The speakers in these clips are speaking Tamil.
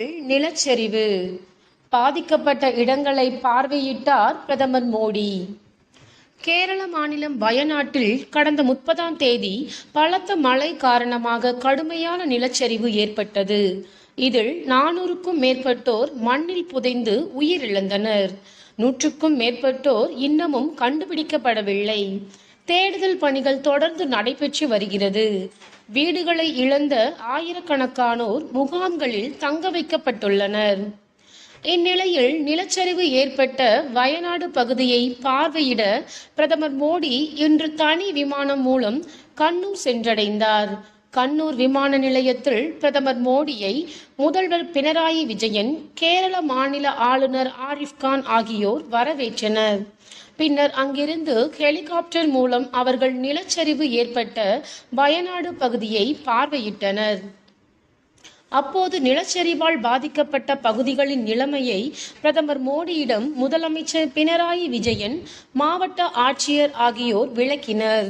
நிலச்சரிவு. பாதிக்கப்பட்ட இடங்களை பார்வையிட்டார் பிரதமர் மோடி. கேரள மாநிலம் வயநாட்டில் கடந்த முப்பதாம் தேதி பலத்த மழை காரணமாக கடுமையான நிலச்சரிவு ஏற்பட்டது. இதில் நானூறுக்கும் மேற்பட்டோர் மண்ணில் புதைந்து உயிரிழந்தனர். நூற்றுக்கும் மேற்பட்டோர் இன்னமும் கண்டுபிடிக்கப்படவில்லை. தேடுதல் பணிகள் தொடர்ந்து நடைபெற்று வருகிறது. வீடுகளை இழந்த ஆயிரக்கணக்கானோர் முகாம்களில் தங்க வைக்கப்பட்டுள்ளனர். இந்நிலையில் நிலச்சரிவு ஏற்பட்ட வயநாடு பகுதியை பார்வையிட பிரதமர் மோடி இன்று தனி விமானம் மூலம் கண்ணூர் சென்றடைந்தார். கண்ணூர் விமான நிலையத்தில் பிரதமர் மோடியை முதல்வர் பினராயி விஜயன் கேரள மாநில ஆளுநர் ஆரிஃப் கான் ஆகியோர் வரவேற்றனர். பின்னர் அங்கிருந்து ஹெலிகாப்டர் மூலம் அவர்கள் நிலச்சரிவு ஏற்பட்ட வயநாடு பகுதியை பார்வையிட்டனர். அப்போது நிலச்சரிவால் பாதிக்கப்பட்ட பகுதிகளின் நிலைமையை பிரதமர் மோடியிடம் முதலமைச்சர் பினராயி விஜயன் மாவட்ட ஆட்சியர் ஆகியோர் விளக்கினர்.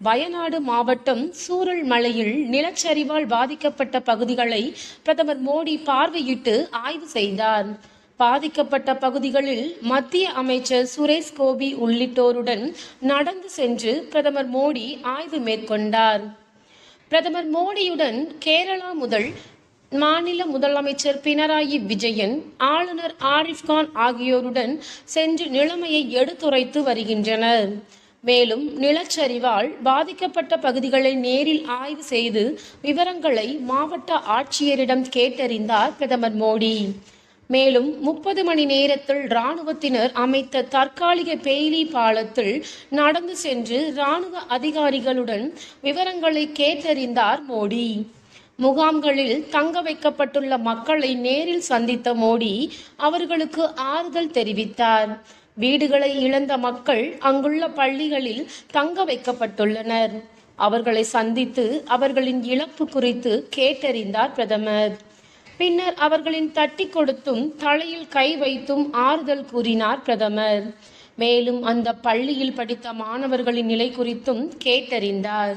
வயநாடு மாவட்டம் சூரல் மலையில் நிலச்சரிவால் பாதிக்கப்பட்ட பகுதிகளை பிரதமர் மோடி பார்வையிட்டு ஆய்வு செய்தார். பாதிக்கப்பட்ட பகுதிகளில் மத்திய அமைச்சர் சுரேஷ் கோபி உள்ளிட்டோருடன் நடந்து சென்று பிரதமர் மோடி ஆய்வு மேற்கொண்டார். பிரதமர் மோடியுடன் கேரளா முதல் மாநில முதலமைச்சர் பினராயி விஜயன் ஆளுநர் ஆரிஃப் கான் ஆகியோருடன் சென்று நிலைமையை எடுத்துரைத்து வருகின்றனர். மேலும் நிலச்சரிவால் பாதிக்கப்பட்ட பகுதிகளை நேரில் ஆய்வு செய்து விவரங்களை மாவட்ட ஆட்சியரிடம் கேட்டறிந்தார் பிரதமர் மோடி. மேலும் முப்பது மணி நேரத்தில் இராணுவத்தினர் அமைத்த தற்காலிக பெய்லி பாலத்தில் நடந்து சென்று இராணுவ அதிகாரிகளுடன் விவரங்களை கேட்டறிந்தார் மோடி. முகாம்களில் தங்க வைக்கப்பட்டுள்ள மக்களை நேரில் சந்தித்த மோடி அவர்களுக்கு ஆறுதல் தெரிவித்தார். வீடுகளை இழந்த மக்கள் அங்குள்ள பள்ளிகளில் தங்க வைக்கப்பட்டுள்ளனர். அவர்களை சந்தித்து அவர்களின் இழப்பு குறித்து கேட்டறிந்தார் பிரதமர். பின்னர் அவர்களின் தட்டி கொடுத்தும் தலையில் கை வைத்தும் ஆறுதல் கூறினார் பிரதமர். மேலும் அந்த பள்ளியில் படித்த மாணவர்களின் நிலை குறித்தும் கேட்டறிந்தார்.